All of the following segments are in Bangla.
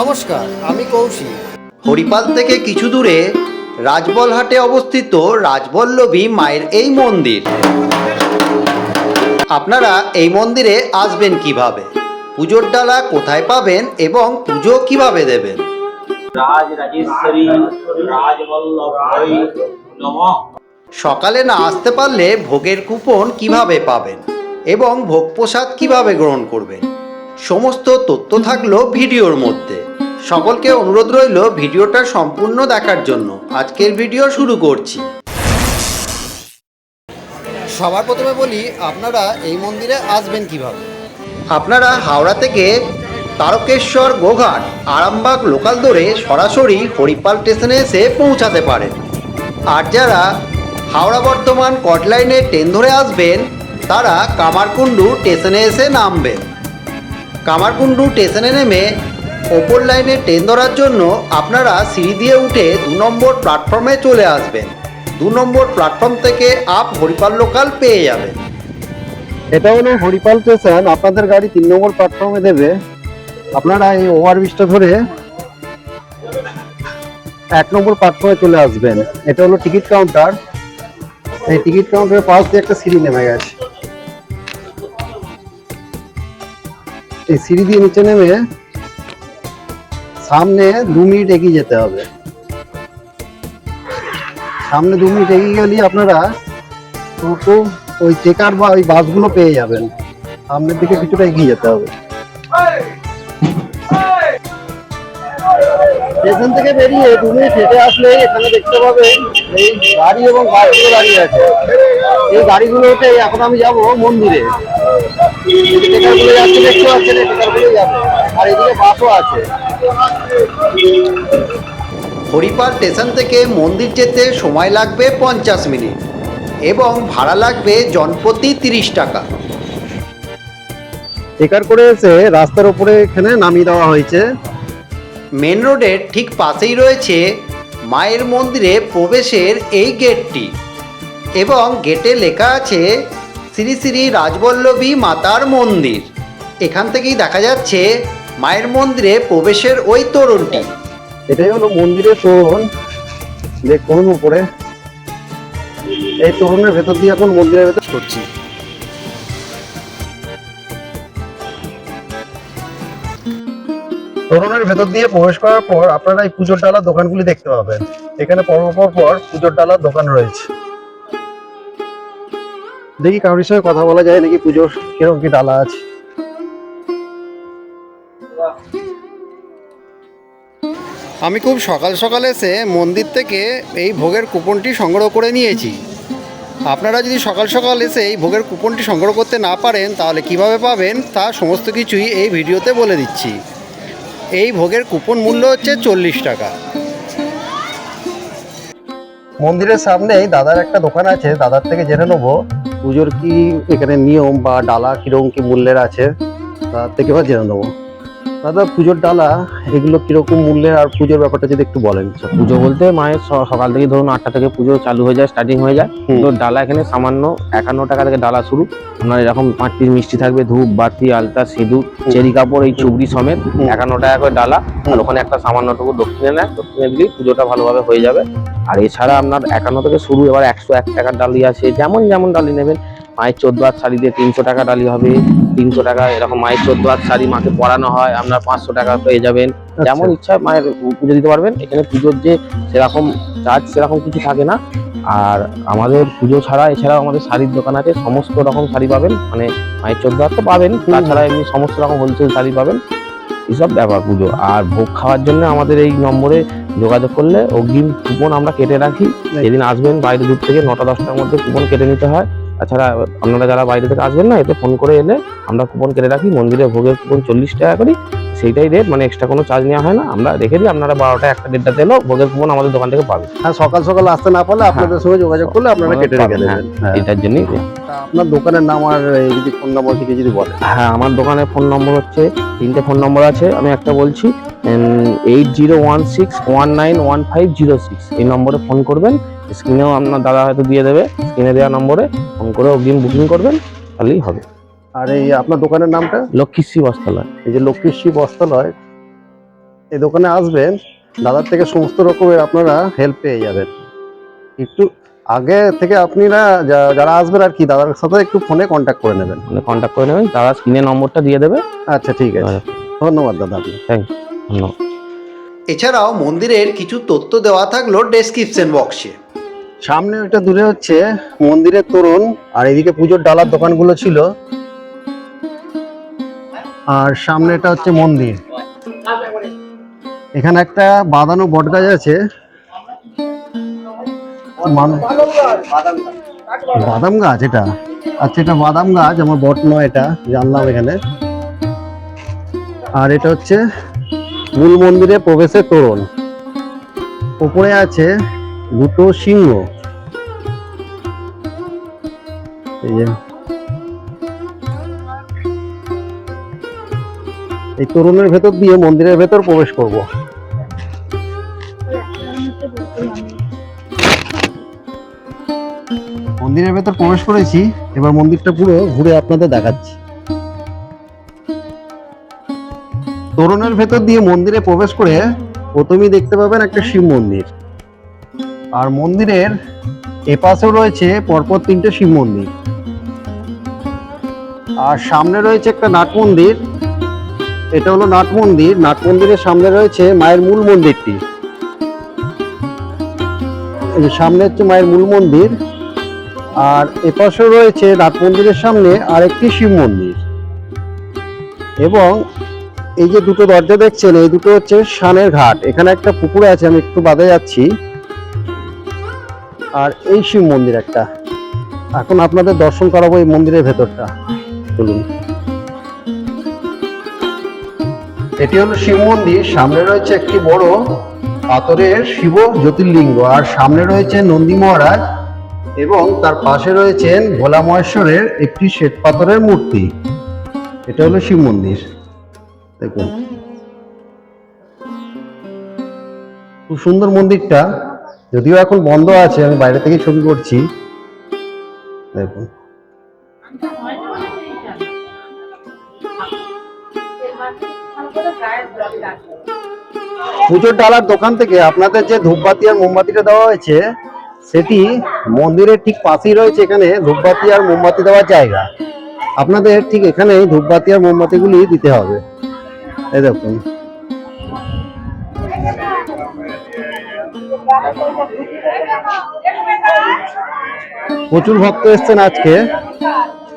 নমস্কার আমি কৌশিক। হরিপাল থেকে কিছু দূরে রাজবলহাটে অবস্থিত রাজবল্লভী মায়ের এই মন্দির। আপনারা এই মন্দিরে আসবেন কীভাবে? পুজোর ডালা কোথায় পাবেন এবং পুজো কীভাবে দেবেন? রাজ রাজেশ্বরী রাজবল্লভ নম। সকালে না আসতে পারলে ভোগের কুপন কীভাবে পাবেন এবং ভোগ প্রসাদ কীভাবে গ্রহণ করবেন? সমস্ত তথ্য থাকল ভিডিওর মধ্যে। সকলকে অনুরোধ রইল ভিডিওটা সম্পূর্ণ দেখার জন্য। আজকের ভিডিও শুরু করছি। সবার প্রথমে বলি আপনারা এই মন্দিরে আসবেন কীভাবে? আপনারা হাওড়া থেকে তারকেশ্বর গোঘাট আরামবাগ লোকাল ধরে সরাসরি হরিপাল স্টেশনে এসে পৌঁছাতে পারেন। আর যারা হাওড়া বর্ধমান কটলাইনে ট্রেন ধরে আসবেন তারা কামারকুণ্ডু স্টেশনে এসে নামবেন। কামারকুণ্ডু স্টেশনে নেমে ওপর লাইনে ট্রেন ধরার জন্য আপনারা সিঁড়ি দিয়ে উঠে দু নম্বর প্ল্যাটফর্মে চলে আসবেন। দু নম্বর প্ল্যাটফর্ম থেকে আপ হরিপাল লোকাল পেয়ে যাবেন। এটা হলো হরিপাল স্টেশন, আপনাদের গাড়ি তিন নম্বর প্ল্যাটফর্মে দেবে। আপনারা এই ওভারব্রিজটা ধরে এক নম্বর প্ল্যাটফর্মে চলে আসবেন। এটা হলো টিকিট কাউন্টার। এই টিকিট কাউন্টারের পাশ দিয়ে একটা সিঁড়ি নেমে গেছে। এই সিঁড়ি দিয়ে নিচে নেমে সামনে দু মিনিট এগিয়ে যেতে হবে। সামনে দু মিনিট এগিয়ে গেলেই আপনারা টোটো, ওই চেকার বা ওই বাসগুলো পেয়ে যাবেন। সামনের দিকে কিছুটা এগিয়ে যেতে হবে। স্টেশন থেকে বেরিয়ে দু মিনিট হেঁটে আসলে এখানে দেখতে পাবে এই গাড়ি এবং বাসগুলো দাঁড়িয়ে আছে। এই গাড়িগুলোতে এখন আমি যাব মন্দিরে। টেকারগুলো যাচ্ছে দেখতে পাচ্ছেন এই যাবে। আর এদিকে বাসও আছে। হরিপাল স্টেশন থেকে মন্দির যেতে সময় লাগবে পঞ্চাশ মিনিট এবং ভাড়া লাগবে জনপ্রতি তিরিশ টাকা। টেকার করে এসে রাস্তার উপরে এখানে নামিয়ে দেওয়া হয়েছে। মেন রোডের ঠিক পাশেই রয়েছে মায়ের মন্দিরে প্রবেশের এই গেটটি এবং গেটে লেখা আছে শ্রী শ্রী রাজবল্লভী মাতার মন্দির। এখান থেকেই দেখা যাচ্ছে মায়ের মন্দিরে প্রবেশের ওই তরুণটি। এটাই হলো মন্দিরের তোরণ। দেখুন উপরে। এই তোরণের ভেতর দিয়ে এখন মন্দিরের ভেতর করছি। তোরণের ভেতর দিয়ে প্রবেশ করার পর আপনারা এই পুজোর ডালার দোকানগুলি দেখতে পাবেন। এখানে পর পর পর পুজোর ডালার দোকান রয়েছে। দেখি কারোর সঙ্গে কথা বলা যায় নাকি পুজোর কীরকম কি ডালা আছে। আমি খুব সকাল সকাল এসে মন্দির থেকে এই ভোগের কুপনটি সংগ্রহ করে নিয়েছি। আপনারা যদি সকাল সকাল এসে এই ভোগের কুপনটি সংগ্রহ করতে না পারেন, তাহলে কীভাবে পাবেন তা সমস্ত কিছুই এই ভিডিওতে বলে দিচ্ছি। এই ভোগের কুপন মূল্য হচ্ছে চল্লিশ টাকা। মন্দিরের সামনেই দাদার একটা দোকান আছে, দাদার থেকে জেনে নেব পুজোর কি এখানে নিয়ম বা ডালা কীরকম কি মূল্যের আছে, তার থেকে এবার জেনে নেব। দাদা পুজোর ডালা এগুলো কীরকম মূল্যের আর পুজোর ব্যাপারটা যদি একটু বলেন। পুজো বলতে মায়ের সকাল থেকে ধরুন আটটা থেকে পুজো চালু হয়ে যায় স্টার্টিং হয়ে যায়। তো ডালা এখানে সামান্য একান্ন টাকা থেকে ডালা শুরু। আপনার এরকম পাঁচ পিস মিষ্টি থাকবে ধূপ বাতি আলতা সিঁদুর চেরি কাপড় এই চুবড়ি সমেত একান্ন টাকা করে ডালা। আর ওখানে একটা সামান্যটুকু দক্ষিণে নেয় দক্ষিণে দিলেই পুজোটা ভালোভাবে হয়ে যাবে। আর এছাড়া আপনার একান্ন থেকে শুরু এবার একশো এক টাকার ডালি আছে যেমন যেমন ডালি নেবেন মায়ের চোদ্দ হাত শাড়ি দিয়ে তিনশো টাকা ডালি হবে তিনশো টাকা এরকম মায়ের চোদ্দ হাত শাড়ি মাকে পরানো হয় আপনার পাঁচশো টাকা পেয়ে যাবেন। যেমন ইচ্ছা মায়ের পুজো দিতে পারবেন এখানে পুজোর যে সেরকম চার্জ সেরকম কিছু থাকে না। আর আমাদের পুজো ছাড়া এছাড়াও আমাদের শাড়ির দোকান আছে সমস্ত রকম শাড়ি পাবেন মানে মায়ের চোদ্দ হাত তো পাবেন তাছাড়া এমনি সমস্ত রকম হোলসেল শাড়ি পাবেন এসব ব্যাপার পুজো। আর ভোগ খাওয়ার জন্য আমাদের এই নম্বরে যোগাযোগ করলে অগ্রিম কুপন আমরা কেটে রাখি যেদিন আসবেন বাইরে দূর থেকে নটা দশটার মধ্যে কুপন কেটে নিতে হয়। তাছাড়া আপনারা যারা বাইরে থেকে আসবেন না এতে ফোন করে এলে আমরা কুপন কেটে রাখি মন্দিরে ভোগের কুপন চল্লিশ টাকা করি সেইটাই রেট মানে এক্সট্রা কোনো চার্জ নেওয়া হয় না। আমরা রেখে দিই আপনারা বারোটা একটা দেড়টাতে এলেও ভোগের কুপন আমাদের দোকান থেকে পাবেন। হ্যাঁ সকাল সকাল আসতে না পারলে আপনাদের সঙ্গে যোগাযোগ করলে আপনারা কেটে রেখে দেবেন। হ্যাঁ। এটার জন্যই আপনার দোকানের নাম আর যদি ফোন নম্বর থেকে যদি বলেন। হ্যাঁ আমার দোকানের ফোন নম্বর হচ্ছে তিনটে ফোন নম্বর আছে আমি একটা বলছি eight zero one six one nine one five zero six এই নম্বরে ফোন করবেন স্ক্রিনেও আপনার দাদা হয়তো দিয়ে দেবে স্ক্রিনে দেওয়া নম্বরে ফোন করে অগ্রিম বুকিং করবেন তাহলেই হবে। আর এই আপনার দোকানের নামটা? লক্ষ্মীশ্রী বস্ত্রালয়। এই যে লক্ষ্মীশ্রী বস্ত্রালয় এই দোকানে আসবেন দাদার থেকে সমস্ত রকমের আপনারা হেল্প পেয়ে যাবেন। একটু আগে থেকে আপনারা যা- যারা আসবেন আর কি দাদার সাথে একটু ফোনে কন্ট্যাক্ট করে নেবেন। মানে কন্ট্যাক্ট করে নেবেন দাদা স্ক্রিনে নম্বরটা দিয়ে দেবে। আচ্ছা ঠিক আছে। ধন্যবাদ দাদা আপনি থ্যাংক ইউ ধন্যবাদ। এছাড়াও মন্দিরের কিছু তথ্য দেওয়া থাকল ডেসক্রিপশন বক্সে সামনে ওইটা দূরে হচ্ছে মন্দিরের তোরণ, আর এদিকে পুজোর ডালার দোকানগুলো ছিল। আর সামনে এটা হচ্ছে মন্দির। এখানে একটা বাঁধানো বট গাছ আছে বাদাম গাছ এটা। আচ্ছা এটা বাদাম গাছ, আমার বট নয় এটা, জানলাম এখানে। আর এটা হচ্ছে মূল মন্দিরে প্রবেশের তোরণ। উপরে আছে দুটো সিংহ। এই তরুণের ভেতর দিয়ে মন্দিরের ভেতর প্রবেশ করব। মন্দিরের ভেতর প্রবেশ করেছি, এবার মন্দিরটা পুরো ঘুরে আপনাদের দেখাচ্ছি। তরুণের ভেতর দিয়ে মন্দিরে প্রবেশ করে প্রথমেই দেখতে পাবেন একটা শিব মন্দির। আর মন্দিরের এপাশেও রয়েছে পরপর তিনটে শিব মন্দির। আর সামনে রয়েছে একটা নাট মন্দির। এটা হলো নাট মন্দির। নাট মন্দিরের সামনে রয়েছে মায়ের মূল মন্দিরটি। সামনে হচ্ছে মায়ের মূল মন্দির। আর এপাশেও রয়েছে নাট মন্দিরের সামনে আরেকটি শিব মন্দির। এবং এই যে দুটো দরজা দেখছেন, এই দুটো হচ্ছে শানের ঘাট। এখানে একটা পুকুর আছে, আমি একটু বাদে যাচ্ছি। আর এই শিব মন্দির একটা। এখন আপনাদের দর্শন করাবো এই মন্দিরের ভেতরটা। চলুন। এটি হলো শিব মন্দির, সামনে রয়েছে একটি বড় পাথরের শিব জ্যোতির্লিঙ্গ, আর সামনে রয়েছে নন্দী মহারাজ এবং তার পাশে রয়েছেন ভোলা মহেশ্বরের একটি শ্বেত পাথরের মূর্তি। এটা হলো শিব মন্দির। দেখুন। খুব সুন্দর মন্দিরটা। যদিও এখন বন্ধ আছে, আমি বাইরে থেকে ছবি করছি। দেখুন। পুজোর ডালার দোকান থেকে আপনাদের যে ধূপবাতি আর মোমবাতিটা দেওয়া হয়েছে, সেটি মন্দিরের ঠিক পাশেই রয়েছে এখানে ধূপবাতি আর মোমবাতি দেওয়ার জায়গা। আপনাদের ঠিক এখানে ধূপবাতি আর মোমবাতিগুলি দিতে হবে। এই দেখুন। প্রচুর ভক্ত এসছেন আজকে।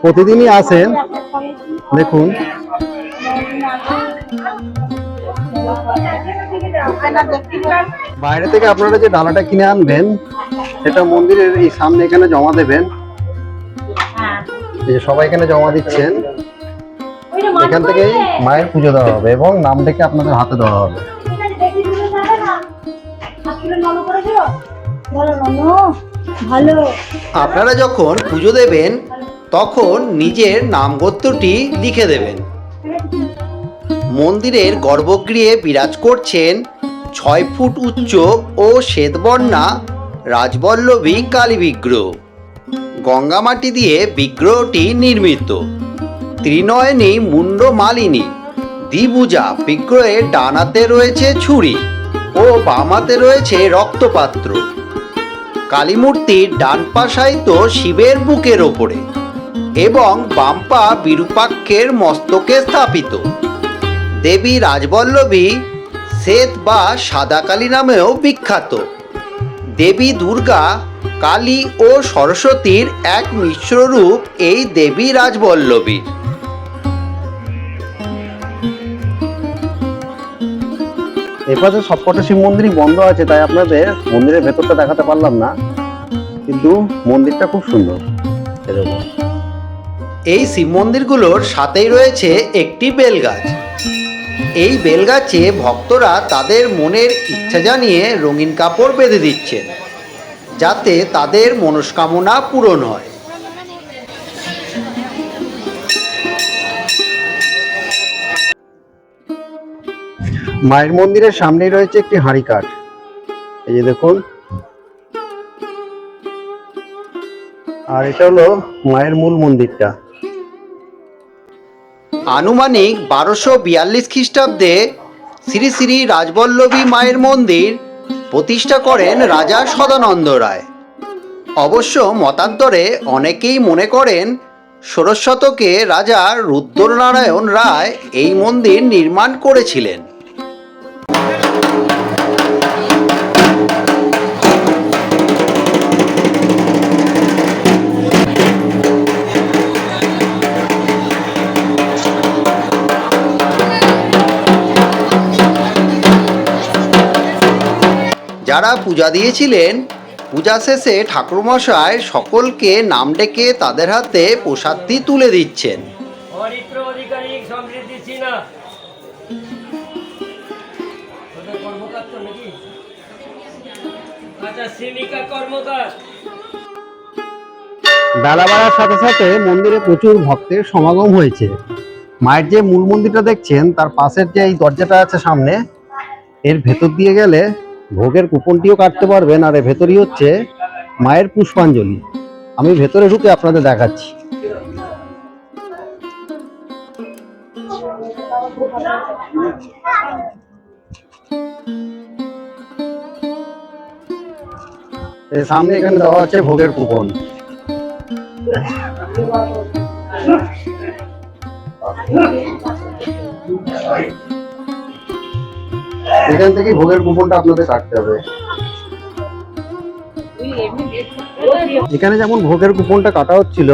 প্রতিদিনই আসেন। দেখুন। বাইরে থেকে আপনারা যে ডালাটা কিনে আনবেন, সেটা মন্দিরের এই সামনে এখানে জমা দেবেন। যে সবাই এখানে জমা দিচ্ছেন। এখান থেকে মায়ের পুজো দেওয়া হবে এবং নাম ডেকে আপনাদের হাতে দেওয়া হবে। আপনারা যখন পুজো দেবেন, তখন নিজের নাম গোত্রটি লিখে দেবেন। মন্দিরের গর্ভগৃহে বিরাজ করছেন ছয় ফুট উচ্চ ও শ্বেতবর্ণা রাজবল্লভী কালী বিগ্রহ। গঙ্গামাটি দিয়ে বিগ্রহটি নির্মিত। ত্রিনয়নী মুন্ড মালিনী। দ্বিভুজা বিগ্রহের ডানাতে রয়েছে ছুরি ও বামাতে রয়েছে রক্তপাত্র। কালীমূর্তির ডান পা সাহিত্য শিবের বুকের ওপরে এবং বাম্পা বিরূপাক্ষের মস্তকে স্থাপিত। দেবী রাজবল্লভী শ্বেত বা সাদা কালী নামেও বিখ্যাত। দেবী দুর্গা, কালী ও সরস্বতীর এক মিশ্র রূপ এই দেবী রাজবল্লভীর। এপাশে সবকটা শিব মন্দিরই বন্ধ আছে, তাই আপনাদের মন্দিরের ভেতরটা দেখাতে পারলাম না। কিন্তু মন্দিরটা খুব সুন্দর। এই শিব মন্দিরগুলোর সাথেই রয়েছে একটি বেলগাছ। এই বেলগাছে ভক্তরা তাদের মনের ইচ্ছা জানিয়ে রঙিন কাপড় বেঁধে দিচ্ছেন, যাতে তাদের মনস্কামনা পূরণ হয়। মায়ের মন্দিরের সামনেই রয়েছে একটি হাঁড়ি কাঠ। এই যে দেখুন। আর এটা হলো মায়ের মূল মন্দিরটা। আনুমানিক বারোশো বিয়াল্লিশ খ্রিস্টাব্দে শ্রী শ্রী রাজবল্লভী মায়ের মন্দির প্রতিষ্ঠা করেন রাজা সদানন্দ রায়। অবশ্য মতান্তরে অনেকেই মনে করেন ষোড়শ শতকে রাজা রুদ্রনারায়ণ রায় এই মন্দির নির্মাণ করেছিলেন। যারা পূজা দিয়েছিলেন পূজা শেষে ঠাকুরমশাই সকলকে নাম ডেকে তাদের হাতে প্রসাদটি তুলে দিচ্ছেন। আচ্ছা বেলা বাড়ার সাথে সাথে মন্দিরে প্রচুর ভক্তের সমাগম হয়েছে। মায়ের যে মূল মন্দিরটা দেখছেন তার পাশের যে এই দরজাটা আছে সামনে এর ভেতর দিয়ে গেলে ভোগের কুপনটিও কাটতে পারবেন আর ভেতরই হচ্ছে মায়ের পুষ্পাঞ্জলি। আমি ভেতরে ঢুকে আপনাদের দেখাচ্ছি। সামনে এখানে দেওয়া আছে ভোগের কুপন। এখান থেকে ভোগের কুপনটা আপনাদের কাটতে হবে। এখানে যেমন ভোগের কুপনটা কাটা হচ্ছিল,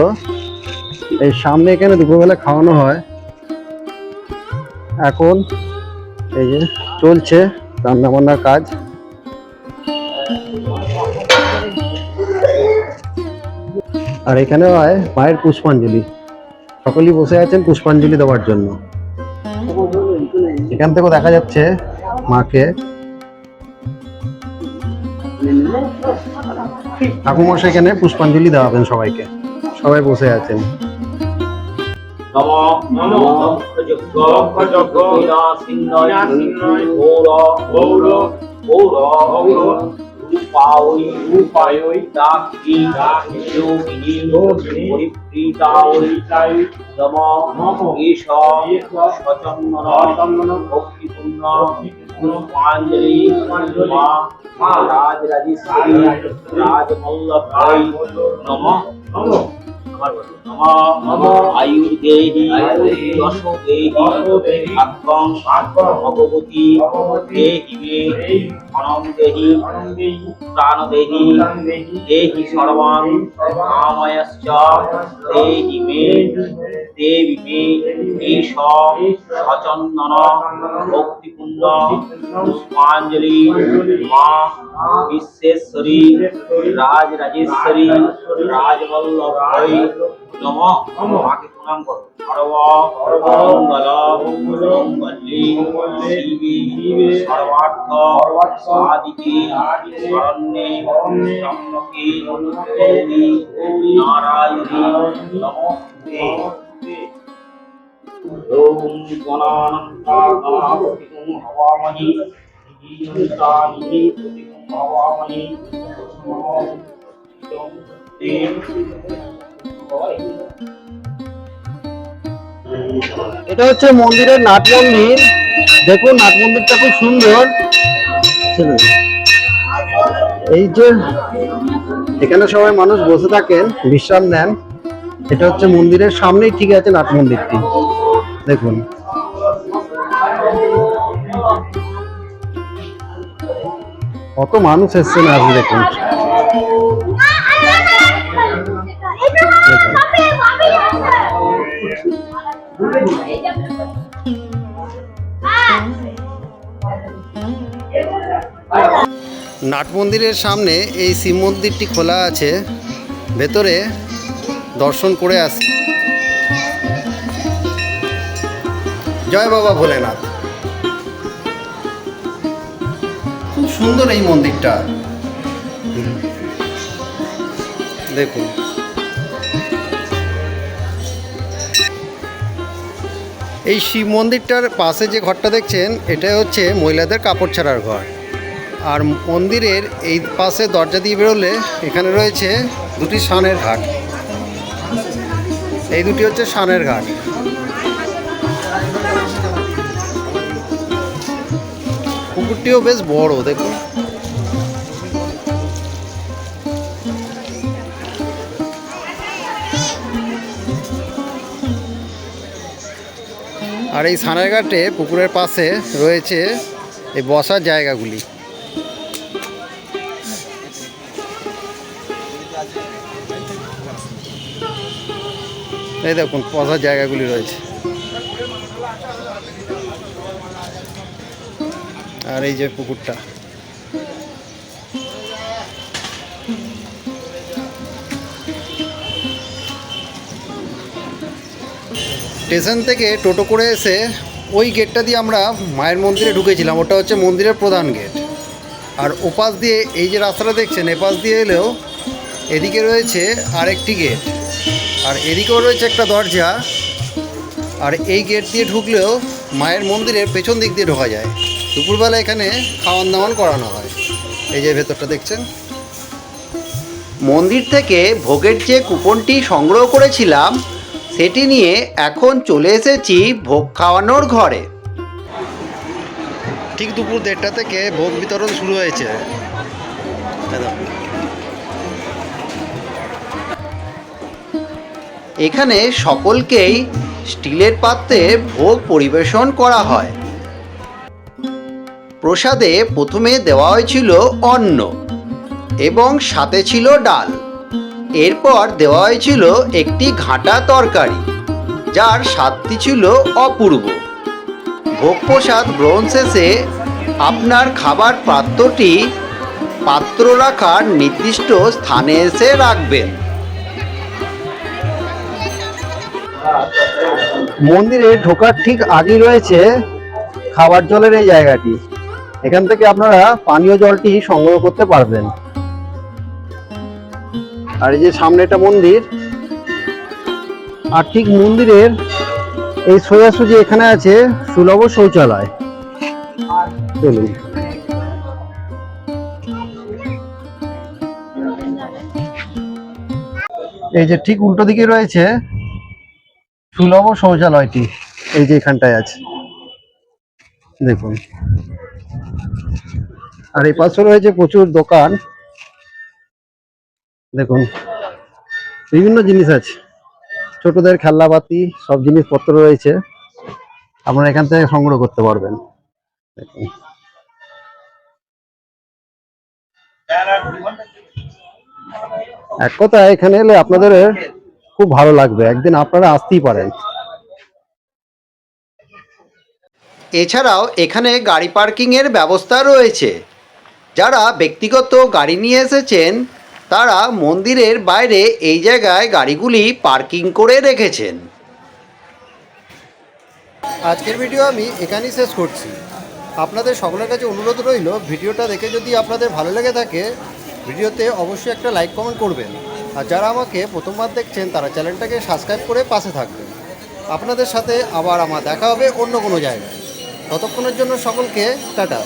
এই সামনে এখানে দুপুরবেলা খাওয়ানো হয়। এখন এই যে চলছে রান্না বান্নার কাজ। আর এখানে হয় মায়ের পুষ্পাঞ্জলি। সকলেই বসে আছেন পুষ্পাঞ্জলি দেওয়ার জন্য। এখান থেকেও দেখা যাচ্ছে মাকে। ঠাকুমশাই এখানে পুষ্পাঞ্জলি দেওয়াবেন সবাইকে। সবাই বসে আছেন। যোগিনী নম। ঈশ সচন্দন ভক্তিপূর্ণ। আত্মং ভগবতী দেহি মে অনম দেহি প্রাণদেহি দেহি সর্বাং কাময়শ্চ দেহি মে দেবী মে ঈশ সচন্দন ভক্তিপূর্ণ পুষ্পাঞ্জলি মা বিশ্বেশ্বরী রাজ রাজেশ্বরী রাজবল্লভ নম। মাকে প্রণাম করো। সর্বার্থ সাদিকে শরণ্যে সম্মুখে। গৌরী নারায়ণী নমস্তে জীবন্তানি এটা হচ্ছে মন্দিরের নাট মন্দির। দেখুন, নাট মন্দিরটা খুব সুন্দর। এই যে এখানে সবাই মানুষ বসে থাকেন, বিশ্রাম নেন। এটা হচ্ছে মন্দিরের সামনেই ঠিক আছে নাট মন্দিরটি। দেখুন। কত মানুষ এসছেন আজ দেখুন। নাট মন্দিরের সামনে এই শিব মন্দিরটি খোলা আছে। ভেতরে দর্শন করে আসি। জয় বাবা ভোলেনাথ। খুব সুন্দর এই মন্দিরটা। দেখুন। এই শিব মন্দিরটার পাশে যে ঘরটা দেখছেন এটা হচ্ছে মহিলাদের কাপড় ছাড়ার ঘর। আর মন্দিরের এই পাশে দরজা দিয়ে বেরোলে এখানে রয়েছে দুটি সানের ঘাট। এই দুটি হচ্ছে সানের ঘাট। পুকুরটিও বেশ বড়, দেখুন। আর এই সানের ঘাটে পুকুরের পাশে রয়েছে এই বসার জায়গাগুলি। এই দেখুন, বসার জায়গাগুলি রয়েছে। আর এই যে পুকুরটা। স্টেশন থেকে টোটো করে এসে ওই গেটটা দিয়ে আমরা মায়ের মন্দিরে ঢুকেছিলাম। ওটা হচ্ছে মন্দিরের প্রধান গেট। আর ওপাশ দিয়ে এই যে রাস্তাটা দেখছেন, এপাশ দিয়ে এলেও এদিকে রয়েছে আরেকটি গেট। আর এদিকেও রয়েছে একটা দরজা। আর এই গেট দিয়ে ঢুকলেও মায়ের মন্দিরের পেছন দিক দিয়ে ঢোকা যায়। দুপুরবেলা এখানে খাওয়ান দাওয়ান করানো হয়। এই যে ভেতরটা দেখছেন। মন্দির থেকে ভোগের যে কুপনটি সংগ্রহ করেছিলাম, সেটি নিয়ে এখন চলে এসেছি ভোগ খাওয়ানোর ঘরে। ঠিক দুপুর দেড়টা থেকে ভোগ বিতরণ শুরু হয়েছে। এখানে সকলকেই স্টিলের পাত্রে ভোগ পরিবেশন করা হয়। প্রসাদে প্রথমে দেওয়া হয়েছিল অন্ন এবং সাথে ছিল ডাল। এরপর দেওয়া হয়েছিল একটি ঘাঁটা তরকারি, যার স্বাদটি ছিল অপূর্ব। ভোগ প্রসাদ গ্রহণ শেষে আপনার খাবার পাত্রটি পাত্র রাখার নির্দিষ্ট স্থানে এসে রাখবেন। মন্দিরে ঢোকার ঠিক আগেই রয়েছে খাবার জলের এই জায়গাটি। এখান থেকে আপনারা পানীয় জলটি সংগ্রহ করতে পারবেন। আর এই যে সামনে একটা মন্দির, আর ঠিক মন্দিরের এই সোজাসুজি এখানে আছে সুলভ শৌচালয়। চলুন। এই যে ঠিক উল্টো দিকে রয়েছে সুলভ শৌচালয়টি, এই যে এখানটায় আছে। দেখুন। আর এই পাশে রয়েছে প্রচুর দোকান। দেখুন, বিভিন্ন জিনিস আছে। ছোটদের খেলনাপাতি, সব জিনিসপত্র রয়েছে। আপনারা এখান থেকে সংগ্রহ করতে পারবেন। দেখুন। এক কথা এখানে এলে আপনাদের খুব ভালো লাগবে। একদিন আপনারা আসতেই পারেন। এছাড়াও এখানে গাড়ি পার্কিংয়ের ব্যবস্থা রয়েছে। যারা ব্যক্তিগত গাড়ি নিয়ে এসেছেন, তারা মন্দিরের বাইরে এই জায়গায় গাড়িগুলি পার্কিং করে রেখেছেন। আজকের ভিডিও আমি এখানেই শেষ করছি। আপনাদের সকলের কাছে অনুরোধ রইল, ভিডিওটা দেখে যদি আপনাদের ভালো লেগে থাকে, ভিডিওতে অবশ্যই একটা লাইক কমেন্ট করবেন। আর যারা আমাকে প্রথমবার দেখছেন, তারা চ্যানেলটাকে সাবস্ক্রাইব করে পাশে থাকবেন। আপনাদের সাথে আবার আমার দেখা হবে অন্য কোনো জায়গায়। ততক্ষণের জন্য সকলকে টাটা।